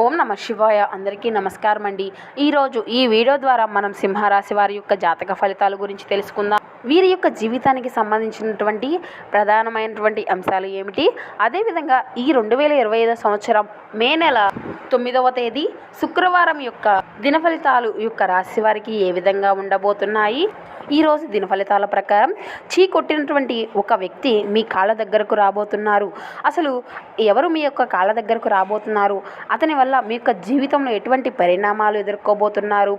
ఓం నమ శివాయ. అందరికీ నమస్కారం అండి. ఈరోజు ఈ వీడియో ద్వారా మనం సింహరాశి వారి యొక్క జాతక ఫలితాల గురించి తెలుసుకుందాం. వీరి యొక్క జీవితానికి సంబంధించినటువంటి ప్రధానమైనటువంటి అంశాలు ఏమిటి? అదేవిధంగా ఈ రెండు వేల ఇరవై ఐదో సంవత్సరం మే నెల తొమ్మిదవ తేదీ శుక్రవారం యొక్క దిన ఫలితాలు యొక్క రాశి వారికి ఏ విధంగా ఉండబోతున్నాయి? ఈరోజు దిన ఫలితాల ప్రకారం చీ కొట్టినటువంటి ఒక వ్యక్తి మీ కాళ్ళ దగ్గరకు రాబోతున్నారు. అసలు ఎవరు మీ యొక్క కాళ్ళ దగ్గరకు రాబోతున్నారు? అతని వల్ల మీ యొక్క జీవితంలో ఎటువంటి పరిణామాలు ఎదుర్కోబోతున్నారు?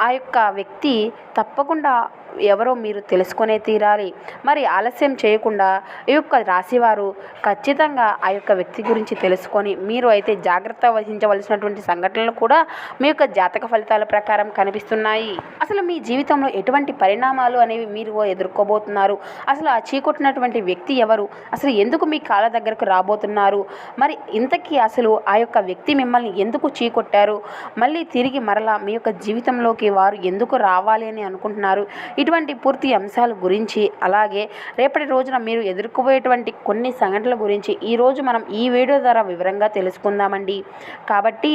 ఆ యొక్క వ్యక్తి తప్పకుండా ఎవరో మీరు తెలుసుకునే తీరాలి. మరి ఆలస్యం చేయకుండా ఈ యొక్క రాశివారు ఖచ్చితంగా ఆ యొక్క వ్యక్తి గురించి తెలుసుకొని మీరు అయితే జాగ్రత్త వహించవలసినటువంటి సంఘటనలు కూడా మీ యొక్క జాతక ఫలితాల ప్రకారం కనిపిస్తున్నాయి. అసలు మీ జీవితంలో ఎటువంటి పరిణామాలు అనేవి మీరు ఎదుర్కోబోతున్నారు? అసలు ఆ చీకొట్టినటువంటి వ్యక్తి ఎవరు? అసలు ఎందుకు మీ కాళ్ళ దగ్గరకు రాబోతున్నారు? మరి ఇంతకీ అసలు ఆ యొక్క వ్యక్తి మిమ్మల్ని ఎందుకు చీకొట్టారు? మళ్ళీ తిరిగి మరలా మీ యొక్క జీవితంలోకి వారు ఎందుకు రావాలి అని అనుకుంటున్నారు? ఇటువంటి పూర్తి అంశాల గురించి అలాగే రేపటి రోజున మీరు ఎదుర్కోబోయేటువంటి కొన్ని సంఘటనల గురించి ఈరోజు మనం ఈ వీడియో ద్వారా వివరంగా తెలుసుకుందామండి. కాబట్టి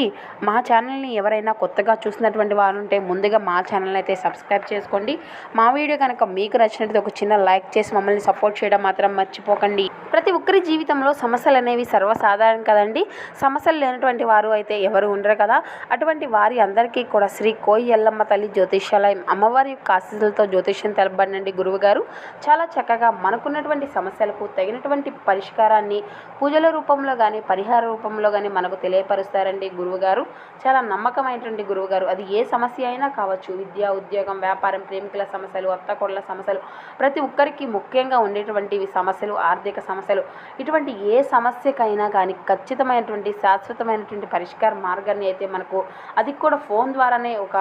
మా ఛానల్ని ఎవరైనా కొత్తగా చూసినటువంటి వారు ఉంటే ముందుగా మా ఛానల్ని అయితే సబ్స్క్రైబ్ చేసుకోండి. మా వీడియో కనుక మీకు నచ్చినట్లయితే ఒక చిన్న లైక్ చేసి మమ్మల్ని సపోర్ట్ చేయడం మాత్రం మర్చిపోకండి. ప్రతి ఒక్కరి జీవితంలో సమస్యలు అనేవి సర్వసాధారణం కదండి. సమస్యలు లేనటువంటి వారు అయితే ఎవరు ఉండరు కదా. అటువంటి వారి అందరికీ కూడా శ్రీ కోయి ఎల్లమ్మ తల్లి జ్యోతిష్యాలయం అమ్మవారి యొక్క ఆశీస్సులతో జ్యోతిష్యం తెలబడినండి గురువు గారు చాలా చక్కగా మనకున్నటువంటి సమస్యలకు తగినటువంటి పరిష్కారాన్ని పూజల రూపంలో కానీ పరిహార రూపంలో కానీ మనకు తెలియపరుస్తారండి గురువు గారు చాలా నమ్మకమైనటువంటి గురువు గారు అది ఏ సమస్య అయినా కావచ్చు విద్య ఉద్యోగం వ్యాపారం ప్రేమికుల సమస్యలు అత్తకొడల సమస్యలు ప్రతి ఒక్కరికి ముఖ్యంగా ఉండేటువంటి సమస్యలు ఆర్థిక సమస్యలు. ఇటువంటి ఏ సమస్యకైనా కానీ ఖచ్చితమైనటువంటి శాశ్వతమైనటువంటి పరిష్కార మార్గాన్ని అయితే మనకు అది కూడా ఫోన్ ద్వారానే ఒక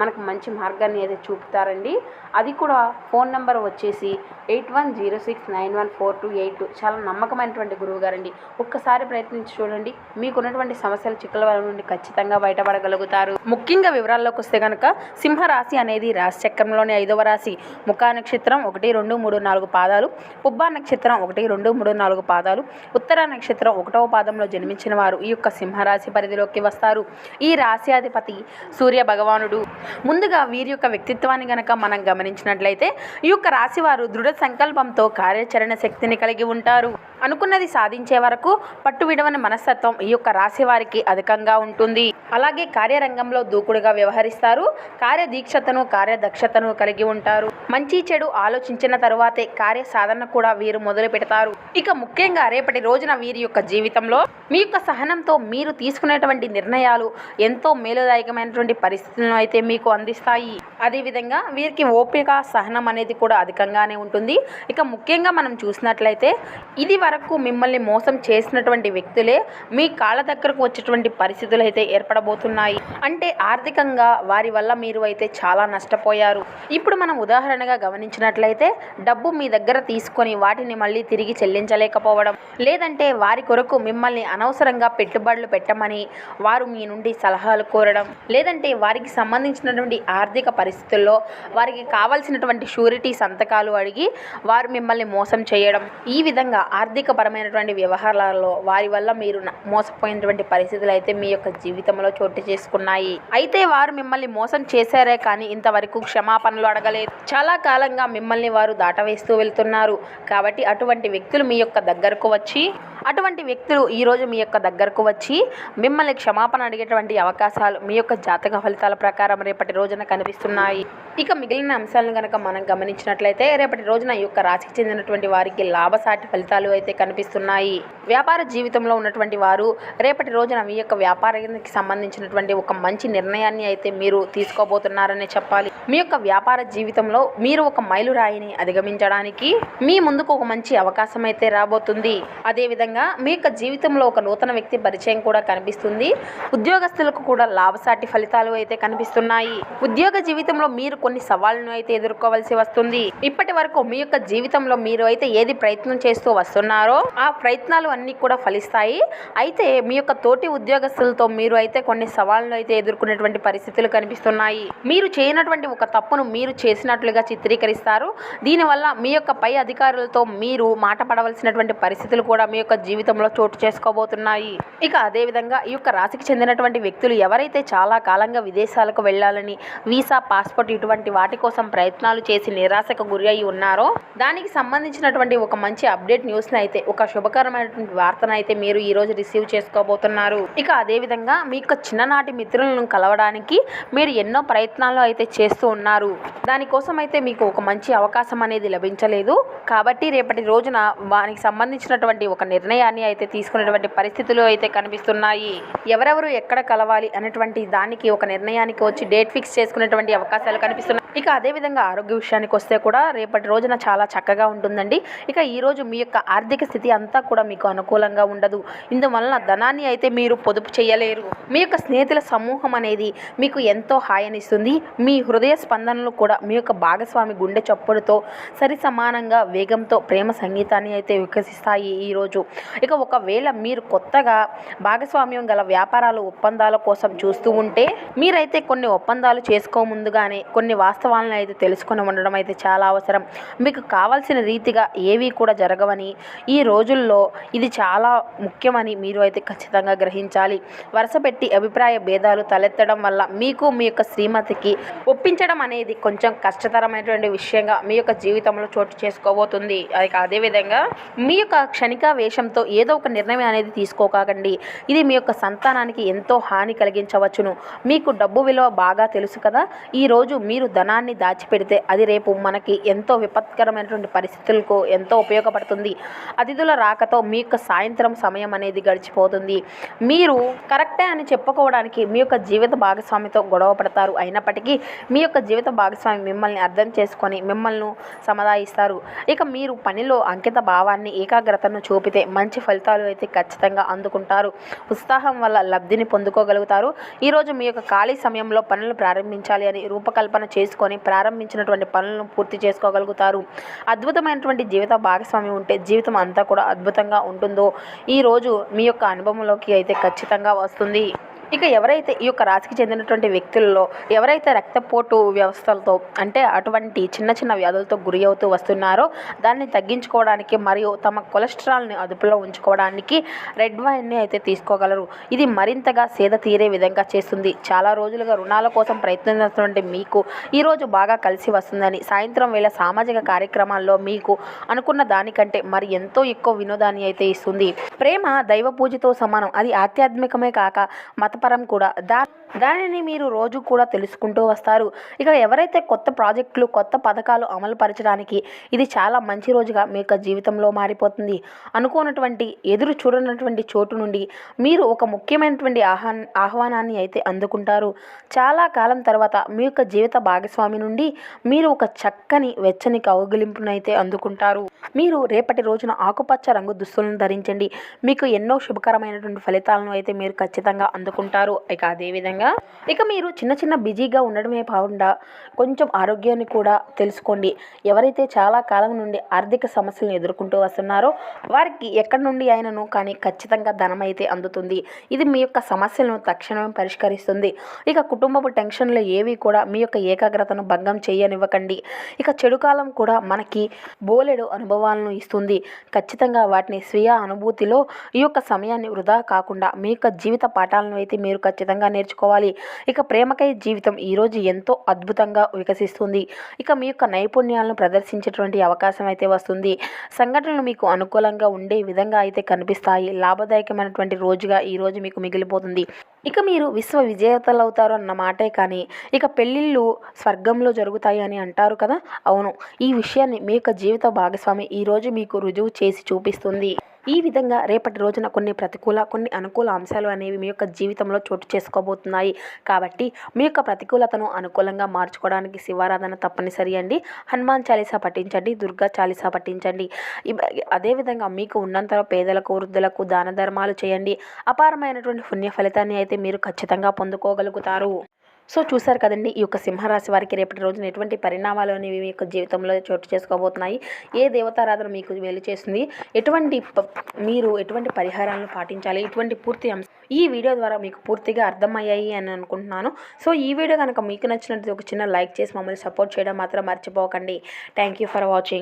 మనకు మంచి మార్గాన్ని అయితే చూపుతారండి. అది కూడా ఫోన్ నెంబర్ వచ్చేసి eight one zero six nine one four two eight చాలా నమ్మకమైనటువంటి గురువు గారండి ఒక్కసారి ప్రయత్నించి చూడండి. మీకున్నటువంటి సమస్యలు చిక్కుల నుండి ఖచ్చితంగా బయటపడగలుగుతారు. ముఖ్యంగా వివరాల్లోకి వస్తే కనుక సింహరాశి అనేది రాశి చక్రంలోని ఐదవ రాశి. ముఖా నక్షత్రం ఒకటి రెండు మూడు నాలుగు పాదాలు. పుబ్బా నక్షత్రం ఒకటి రెండు మూడు నాలుగు పాదాలు. ఉత్తర నక్షత్రం ఒకటవ పాదంలో జన్మించిన వారు ఈ యొక్క సింహరాశి పరిధిలోకి వస్తారు. ఈ రాశ్యాధిపతి సూర్య భగవానుడు. ముందుగా వీరి యొక్క వ్యక్తిత్వాన్ని గనక మనం గమని గమనించినట్లయితే ఈ యొక్క రాశి వారు దృఢ సంకల్పంతో కార్యాచరణ శక్తిని కలిగి ఉంటారు. అనుకున్నది సాధించే వరకు పట్టు విడవని మనస్తత్వం ఈ యొక్క రాశి వారికి అధికంగా ఉంటుంది. అలాగే కార్యరంగంలో దూకుడుగా వ్యవహరిస్తారు. కార్యదీక్షతను కార్యదక్షతను కలిగి ఉంటారు. మంచి చెడు ఆలోచించిన తరువాతే కార్య సాధన కూడా వీరు మొదలు పెడతారు. ఇక ముఖ్యంగా రేపటి రోజున వీరి యొక్క జీవితంలో మీ యొక్క సహనంతో మీరు తీసుకునేటువంటి నిర్ణయాలు ఎంతో మేలుదాయకమైనటువంటి పరిస్థితులను అయితే మీకు అందిస్తాయి. అదేవిధంగా వీరికి ఓ ఓపిక సహనం అనేది కూడా అధికంగానే ఉంటుంది. ఇక ముఖ్యంగా మనం చూసినట్లయితే ఇది వరకు మిమ్మల్ని మోసం చేసినటువంటి వ్యక్తులే మీ కాళ్ళ దగ్గరకు వచ్చేటువంటి పరిస్థితులు అయితే ఏర్పడబోతున్నాయి. అంటే ఆర్థికంగా వారి వల్ల మీరు అయితే చాలా నష్టపోయారు. ఇప్పుడు మనం ఉదాహరణగా గమనించినట్లయితే డబ్బు మీ దగ్గర తీసుకొని వాటిని మళ్ళీ తిరిగి చెల్లించలేకపోవడం లేదంటే వారి కొరకు మిమ్మల్ని అనవసరంగా పెట్టుబడులు పెట్టమని వారు మీ నుండి సలహాలు కోరడం లేదంటే వారికి సంబంధించినటువంటి ఆర్థిక పరిస్థితుల్లో వారికి కావాల్సినటువంటి షూరిటీ సంతకాలు అడిగి వారు మిమ్మల్ని మోసం చేయడం ఈ విధంగా ఆర్థిక పరమైనటువంటి వ్యవహారాలలో వారి వల్ల మీరు న- మోసపోయినటువంటి పరిస్థితులు అయితే మీ యొక్క జీవితంలో చోటు చేసుకున్నాయి. అయితే వారు మిమ్మల్ని మోసం చేశారే కానీ ఇంతవరకు క్షమాపణలు అడగలేదు. చాలా కాలంగా మిమ్మల్ని వారు దాటవేస్తూ వెళ్తున్నారు. కాబట్టి అటువంటి వ్యక్తులు మీ యొక్క దగ్గరకు వచ్చి అటువంటి వ్యక్తులు ఈరోజు మీ యొక్క దగ్గరకు వచ్చి మిమ్మల్ని క్షమాపణ అడిగేటువంటి అవకాశాలు మీ యొక్క జాతక ఫలితాల ప్రకారం రేపటి రోజున కనిపిస్తున్నాయి. ఇక మిగిలిన అంశాలను కనుక మనం గమనించినట్లయితే రేపటి రోజున ఈ యొక్క రాశికి చెందినటువంటి వారికి లాభసాటి ఫలితాలు అయితే కనిపిస్తున్నాయి. వ్యాపార జీవితంలో ఉన్నటువంటి వారు రేపటి రోజున మీ యొక్క వ్యాపారానికి సంబంధించినటువంటి ఒక మంచి నిర్ణయాన్ని అయితే మీరు తీసుకోబోతున్నారనే చెప్పాలి. మీ యొక్క వ్యాపార జీవితంలో మీరు ఒక మైలురాయిని అధిగమించడానికి మీ ముందుకు ఒక మంచి అవకాశం అయితే రాబోతుంది. అదేవిధంగా మీ యొక్క జీవితంలో ఒక నూతన వ్యక్తి పరిచయం కూడా కనిపిస్తుంది. ఉద్యోగస్తులకు కూడా లాభసాటి ఫలితాలు అయితే కనిపిస్తున్నాయి. ఉద్యోగ జీవితంలో మీరు కొన్ని సవాళ్ళను అయితే ఎదుర్కోవాల్సి వస్తుంది. ఇప్పటి వరకు మీ యొక్క జీవితంలో మీరు అయితే ఏది ప్రయత్నం చేస్తూ వస్తున్నారో ఆ ప్రయత్నాలు అన్నీ కూడా ఫలిస్తాయి. అయితే మీ యొక్క తోటి ఉద్యోగస్తులతో మీరు అయితే కొన్ని సవాళ్ళను అయితే ఎదుర్కొనేటువంటి పరిస్థితులు కనిపిస్తున్నాయి. మీరు చేయనటువంటి ఒక తప్పును మీరు చేసినట్లుగా చిత్రీకరిస్తారు. దీనివల్ల మీ యొక్క పై అధికారులతో మీరు మాట పడవలసినటువంటి పరిస్థితులు కూడా మీ యొక్క జీవితంలో చోటు చేసుకోబోతున్నాయి. ఇక అదేవిధంగా ఈ యొక్క రాశికి చెందినటువంటి వ్యక్తులు ఎవరైతే చాలా కాలంగా విదేశాలకు వెళ్ళాలని వీసా పాస్పోర్ట్ ఇటువంటి వాటి కోసం ప్రయత్నాలు చేసి నిరాశకు గురి అయి ఉన్నారో దానికి సంబంధించినటువంటి ఒక మంచి అప్డేట్ న్యూస్ని అయితే ఒక శుభకరమైనటువంటి వార్తను అయితే మీరు ఈ రోజు రిసీవ్ చేసుకోబోతున్నారు. ఇక అదేవిధంగా మీ యొక్క చిన్ననాటి మిత్రులను కలవడానికి మీరు ఎన్నో ప్రయత్నాలు అయితే చేస్తూ ఉన్నారు. దానికోసం అయితే మీకు ఒక మంచి అవకాశం అనేది లభించలేదు. కాబట్టి రేపటి రోజున వానికి సంబంధించినటువంటి ఒక నిర్ణయాన్ని అయితే తీసుకునేటువంటి పరిస్థితులు అయితే కనిపిస్తున్నాయి. ఎవరెవరు ఎక్కడ కలవాలి అనేటువంటి దానికి ఒక నిర్ణయానికి వచ్చి డేట్ ఫిక్స్ చేసుకునేటువంటి అవకాశాలు కనిపిస్తున్నాయి. ఇక అదేవిధంగా ఆరోగ్య విషయానికి వస్తే కూడా రేపటి రోజున చాలా చక్కగా ఉంటుందండి. ఇక ఈరోజు మీ యొక్క ఆర్థిక స్థితి అంతా కూడా మీకు అనుకూలంగా ఉండదు. ఇందువలన ధనాన్ని అయితే మీరు పొదుపు చేయలేరు. మీ యొక్క స్నేహితుల సమూహం అనేది మీకు ఎంతో హాయనిస్తుంది. మీ హృదయ స్పందనలు కూడా మీ యొక్క భాగస్వామి గుండె చప్పుడుతో సరి సమానంగా వేగంతో ప్రేమ సంగీతాన్ని అయితే వికసిస్తాయి ఈరోజు ఇక ఒకవేళ మీరు కొత్తగా భాగస్వామ్యం గల వ్యాపారాలు ఒప్పందాల కోసం చూస్తూ ఉంటే మీరైతే కొన్ని ఒప్పందాలు చేసుకో ముందుగానే కొన్ని వాస్తవాలను అయితే తెలుసుకొని ఉండడం అయితే చాలా అవసరం. మీకు కావాల్సిన రీతిగా ఏవి కూడా జరగవని ఈ రోజుల్లో ఇది చాలా ముఖ్యమని మీరు అయితే ఖచ్చితంగా గ్రహించాలి. వరుస పెట్టి అభిప్రాయ భేదాలు తలెత్తడం వల్ల మీకు మీ యొక్క శ్రీమతికి ఒప్పించడం అనేది కొంచెం కష్టతరమైనటువంటి విషయంగా మీ యొక్క జీవితంలో చోటు చేసుకోబోతుంది. అది అదేవిధంగా మీ యొక్క క్షణిక వేషంతో ఏదో ఒక నిర్ణయం అనేది తీసుకోకండి ఇది మీ యొక్క సంతానానికి ఎంతో హాని కలిగించవచ్చును. మీకు డబ్బు విలువ బాగా తెలుసు కదా? ఈరోజు మీరు ధనాన్ని దాచిపెడితే అది రేపు మనకి ఎంతో విపత్కరమైనటువంటి పరిస్థితులకు ఎంతో ఉపయోగపడుతుంది. అతిథుల రాకతో మీ యొక్క సాయంత్రం సమయం అనేది గడిచిపోతుంది. మీరు కరెక్టే అని చెప్పుకోవడానికి మీ యొక్క జీవిత భాగస్వామితో గొడవ పడతారు. అయినప్పటికీ మీ యొక్క జీవిత భాగస్వామి మిమ్మల్ని అర్థం చేసుకొని మిమ్మల్ని సమాధాయిస్తారు ఇక మీరు పనిలో అంకిత భావాన్ని ఏకాగ్రతను చూపితే మంచి ఫలితాలు అయితే ఖచ్చితంగా అందుకుంటారు. ఉత్సాహం వల్ల లబ్ధిని పొందుకోగలుగుతారు. ఈరోజు మీ యొక్క ఖాళీ సమయంలో పనులు ప్రారంభించాలి అని రూపకల్పన చేసుకొని ప్రారంభించినటువంటి పనులను పూర్తి చేసుకోగలుగుతారు. అద్భుతమైనటువంటి జీవిత భాగస్వామి ఉంటే జీవితం అంతా కూడా అద్భుతంగా ఉంటుందో ఈరోజు మీ యొక్క అనుభవంలోకి అయితే ఖచ్చితంగా వస్తుంది. ఇక ఎవరైతే ఈ యొక్క రాశికి చెందినటువంటి వ్యక్తుల్లో ఎవరైతే రక్తపోటు వ్యవస్థలతో అంటే అటువంటి చిన్న చిన్న వ్యాధులతో గురి అవుతూ వస్తున్నారో దాన్ని తగ్గించుకోవడానికి మరియు తమ కొలెస్ట్రాల్ని అదుపులో ఉంచుకోవడానికి రెడ్ వైన్ని అయితే తీసుకోగలరు. ఇది మరింతగా సేద తీరే విధంగా చేస్తుంది. చాలా రోజులుగా రుణాల కోసం ప్రయత్నిస్తున్నటువంటి మీకు ఈరోజు బాగా కలిసి వస్తుందని సాయంత్రం వేళ సామాజిక కార్యక్రమాల్లో మీకు అనుకున్న దానికంటే మరి ఎంతో ఎక్కువ వినోదాన్ని అయితే ఇస్తుంది. ప్రేమ దైవ పూజతో సమానం. అది ఆధ్యాత్మికమే కాక మత మతపరం కూడా. దా దానిని మీరు రోజు కూడా తెలుసుకుంటూ వస్తారు. ఇక ఎవరైతే కొత్త ప్రాజెక్టులు కొత్త పథకాలు అమలు పరచడానికి ఇది చాలా మంచి రోజుగా మీ యొక్క జీవితంలో మారిపోతుంది. అనుకోనటువంటి ఎదురు చూడనటువంటి చోటు నుండి మీరు ఒక ముఖ్యమైనటువంటి ఆహ్వా ఆహ్వానాన్ని అయితే అందుకుంటారు. చాలా కాలం తర్వాత మీ యొక్క జీవిత భాగస్వామి నుండి మీరు ఒక చక్కని వెచ్చని కౌగిలింపునైతే అందుకుంటారు. మీరు రేపటి రోజున ఆకుపచ్చ రంగు దుస్తులను ధరించండి. మీకు ఎన్నో శుభకరమైనటువంటి ఫలితాలను అయితే మీరు ఖచ్చితంగా అందుకుంటారు. ఉంటారు. ఇక అదేవిధంగా ఇక మీరు చిన్న చిన్న బిజీగా ఉండడమే కాకుండా కొంచెం ఆరోగ్యాన్ని కూడా తెలుసుకోండి. ఎవరైతే చాలా కాలం నుండి ఆర్థిక సమస్యలను ఎదుర్కొంటూ వస్తున్నారో వారికి ఎక్కడి నుండి అయినను కానీ ఖచ్చితంగా ధనం అయితే అందుతుంది. ఇది మీ యొక్క సమస్యలను తక్షణమే పరిష్కరిస్తుంది. ఇక కుటుంబపు టెన్షన్లు ఏవి కూడా మీ యొక్క ఏకాగ్రతను భంగం చేయనివ్వకండి. ఇక చెడు కాలం కూడా మనకి బోలెడు అనుభవాలను ఇస్తుంది. ఖచ్చితంగా వాటిని స్వీయ అనుభూతిలో ఈ యొక్క సమయాన్ని వృధా కాకుండా మీ యొక్క జీవిత పాఠాలను అయితే మీరు ఖచ్చితంగా నేర్చుకోవాలి. ఇక ప్రేమకై జీవితం ఈరోజు ఎంతో అద్భుతంగా వికసిస్తుంది. ఇక మీ యొక్క నైపుణ్యాలను ప్రదర్శించేటువంటి అవకాశం అయితే వస్తుంది. సంఘటనలు మీకు అనుకూలంగా ఉండే విధంగా అయితే కనిపిస్తాయి. లాభదాయకమైనటువంటి రోజుగా ఈరోజు మీకు మిగిలిపోతుంది. ఇక మీరు విశ్వ విజేతలు అవుతారు అన్న మాటే కానీ ఇక పెళ్ళిళ్ళు స్వర్గంలో జరుగుతాయి అని అంటారు కదా? అవును. ఈ విషయాన్ని మీ యొక్క జీవిత భాగస్వామి ఈరోజు మీకు రుజువు చేసి చూపిస్తుంది. ఈ విధంగా రేపటి రోజున కొన్ని ప్రతికూల కొన్ని అనుకూల అంశాలు అనేవి మీ యొక్క జీవితంలో చోటు చేసుకోబోతున్నాయి. కాబట్టి మీ యొక్క ప్రతికూలతను అనుకూలంగా మార్చుకోవడానికి శివారాధన తప్పనిసరి అండి. హనుమాన్ చాలీసా పఠించండి దుర్గా చాలీసా పఠించండి. అదేవిధంగా మీకు ఉన్నంత పేదలకు వృద్ధులకు దాన ధర్మాలు చేయండి. అపారమైనటువంటి పుణ్య ఫలితాన్ని అయితే మీరు ఖచ్చితంగా పొందుకోగలుగుతారు. సో చూశారు కదండి ఈ యొక్క సింహరాశి వారికి రేపటి రోజున ఎటువంటి పరిణామాలు అనేవి మీ యొక్క జీవితంలో చోటు చేసుకోబోతున్నాయి? ఏ దేవతారాధన మీకు వెళ్ళి చేస్తుంది? ఎటువంటి ప- మీరు ఎటువంటి పరిహారాలను పాటించాలి? ఇటువంటి పూర్తి అంశం ఈ వీడియో ద్వారా మీకు పూర్తిగా అర్థమయ్యాయి అని అనుకుంటున్నాను. సో ఈ వీడియో కనుక మీకు నచ్చినట్టు ఒక చిన్న లైక్ చేసి మమ్మల్ని సపోర్ట్ చేయడం మాత్రం మర్చిపోకండి. Thank you for watching.